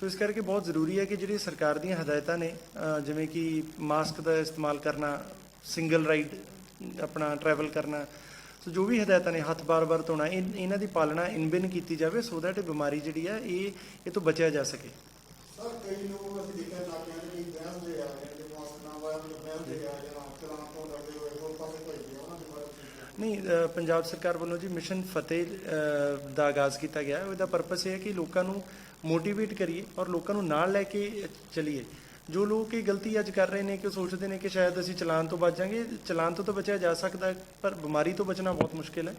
ਸੋ ਇਸ ਕਰਕੇ ਬਹੁਤ ਜ਼ਰੂਰੀ ਹੈ ਕਿ ਜਿਹੜੀ ਸਰਕਾਰ ਦੀਆਂ ਹਦਾਇਤਾਂ ਨੇ ਜਿਵੇਂ ਕਿ ਮਾਸਕ ਦਾ ਇਸਤੇਮਾਲ ਕਰਨਾ ਸਿੰਗਲ ਰਾਈਡ ਆਪਣਾ ਟਰੈਵਲ ਕਰਨਾ, ਸੋ ਜੋ ਵੀ ਹਦਾਇਤਾਂ ਨੇ, ਹੱਥ ਬਾਰ-ਬਾਰ ਧੋਣਾ, ਇਨ- ਇਹਨਾਂ ਦੀ ਪਾਲਣਾ ਇਨਬਿਨ ਕੀਤੀ ਜਾਵੇ ਸੋ ਦੈਟ ਇਹ ਬਿਮਾਰੀ ਜਿਹੜੀ ਆ, ਇਹ ਇਹ ਤੋਂ ਬਚਿਆ ਜਾ ਸਕੇ। ਸਰ, ਕਈ ਲੋਕ ਅਸੀਂ ਦੇਖਿਆ, ਨਾਕਿਆਂ ਤੇ ਕਈ ਬਹਿਸ ਦੇ ਆ, ਜਿਹੜੇ ਮਾਸਕ ਨਾ ਵਾਇਆ ਬਹਿਸ ਦੇ ਆ, ਜਾਂ ਚਲਾਨ ਤੋਂ ਡਰਦੇ ਹੋਏ ਹੋਰ ਪਾਸੇ ਭੇਜਦੇ ਆ ਉਹਨਾਂ ਦੇ ਬਾਰੇ ਕੀ ਕਹਿਣਾ? ਨਹੀਂ ਪੰਜਾਬ ਸਰਕਾਰ ਵੱਲੋਂ ਜੀ ਮਿਸ਼ਨ ਫਤਿਹ ਦਾ ਆਗਾਜ਼ ਕੀਤਾ ਗਿਆ ਹੈ। ਉਹਦਾ ਪਰਪਸ ਇਹ ਹੈ ਕਿ ਲੋਕਾਂ ਨੂੰ ਮੋਟੀਵੇਟ ਕਰੀਏ ਔਰ ਲੋਕਾਂ ਨੂੰ ਨਾਲ ਲੈ ਕੇ ਚਲੀਏ ਜੋ ਲੋਕ ਇਹ ਗਲਤੀ ਅੱਜ ਕਰ ਰਹੇ ਨੇ ਕਿ ਉਹ ਸੋਚਦੇ ਨੇ ਕਿ ਸ਼ਾਇਦ ਅਸੀਂ ਚਲਾਨ ਤੋਂ ਬਚ ਜਾਾਂਗੇ, ਚਲਾਨ ਤੋਂ ਤਾਂ ਬਚਿਆ ਜਾ ਸਕਦਾ ਪਰ ਬਿਮਾਰੀ ਤੋਂ ਬਚਣਾ ਬਹੁਤ ਮੁਸ਼ਕਿਲ ਹੈ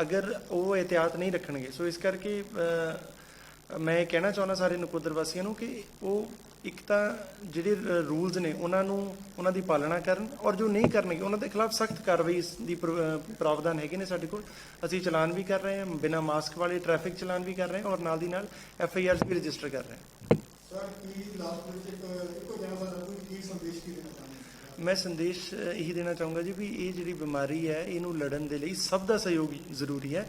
ਅਗਰ ਉਹ ਇhtiyਾਤ ਨਹੀਂ ਰੱਖਣਗੇ, ਸੋ ਇਸ ਕਰਕੇ ਮੈਂ ਇਹ ਕਹਿਣਾ ਚਾਹੁੰਦਾ ਸਾਰੇ ਨਕੋਦਰ ਵਾਸੀਆਂ ਨੂੰ ਕਿ ਉਹ ਇੱਕ ਤਾਂ ਜਿਹੜੇ ਰੂਲਸ ਨੇ ਉਹਨਾਂ ਨੂੰ ਉਹਨਾਂ ਦੀ ਪਾਲਣਾ ਕਰਨ ਔਰ ਜੋ ਨਹੀਂ ਕਰਨਗੇ ਉਹਨਾਂ ਦੇ ਖਿਲਾਫ ਸਖਤ ਕਾਰਵਾਈ ਦੀ ਪ੍ਰਾਵਧਾਨ ਹੈਗੇ ਨੇ ਸਾਡੇ ਕੋਲ। ਅਸੀਂ ਚਲਾਨ ਵੀ ਕਰ ਰਹੇ ਹਾਂ ਬਿਨਾਂ ਮਾਸਕ ਵਾਲੇ ਟ੍ਰੈਫਿਕ ਚਲਾਨ ਵੀ ਕਰ ਰਹੇ ਹਾਂ ਔਰ ਨਾਲ ਦੀ ਨਾਲ ਐਫ ਆਈ ਆਰ ਵੀ ਰਜਿਸਟਰ ਕਰ ਰਹੇ ਹਾਂ। ਸਰ ਕੀ ਲਾਸਟ ਵਿੱਚ ਇੱਕ ਇੱਕੋ ਜਣਾ ਦਾ ਕੋਈ ਕੀ ਸੰਦੇਸ਼ ਕੀ ਦੇਣਾ ਚਾਹੁੰਦੇ ਹੋ? ਮੈਂ ਸੰਦੇਸ਼ ਇਹੀ ਦੇਣਾ ਚਾਹੂੰਗਾ ਜੀ ਵੀ ਇਹ ਜਿਹੜੀ ਬਿਮਾਰੀ ਹੈ ਇਹਨੂੰ ਲੜਨ ਦੇ ਲਈ ਸਭ ਦਾ ਸਹਿਯੋਗ ਜ਼ਰੂਰੀ ਹੈ।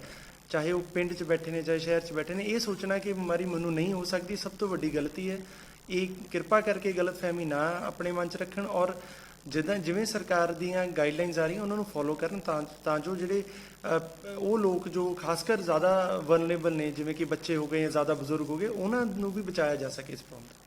ਚਾਹੇ ਉਹ ਪਿੰਡ 'ਚ ਬੈਠੇ ਨੇ, ਚਾਹੇ ਸ਼ਹਿਰ 'ਚ ਬੈਠੇ ਨੇ, ਇਹ ਸੋਚਣਾ ਕਿ ਬਿਮਾਰੀ ਮੈਨੂੰ ਨਹੀਂ ਹੋ ਸਕਦੀ, ਸਭ ਤੋਂ ਵੱਡੀ ਗਲਤੀ ਹੈ, ਇਹ ਕਿਰਪਾ ਕਰਕੇ ਗਲਤਫਹਿਮੀ ਨਾ ਆਪਣੇ ਮਨ 'ਚ ਰੱਖਣ ਔਰ ਜਿੱਦਾਂ ਜਿਵੇਂ ਸਰਕਾਰ ਦੀਆਂ ਗਾਈਡਲਾਈਨਸ ਆ ਰਹੀਆਂ, ਉਹਨਾਂ ਨੂੰ ਫੋਲੋ ਕਰਨ ਤਾਂ ਤਾਂ ਜੋ ਜਿਹੜੇ ਉਹ ਲੋਕ ਜੋ ਖਾਸ ਕਰ ਜ਼ਿਆਦਾ ਵਨਰੇਬਲ ਨੇ, ਜਿਵੇਂ ਕਿ ਬੱਚੇ ਹੋ ਗਏ ਜਾਂ ਜ਼ਿਆਦਾ ਬਜ਼ੁਰਗ ਹੋ ਗਏ, ਉਹਨਾਂ ਨੂੰ ਵੀ ਬਚਾਇਆ ਜਾ ਸਕੇ ਇਸ ਪ੍ਰੋਬਲਮ ਤੋਂ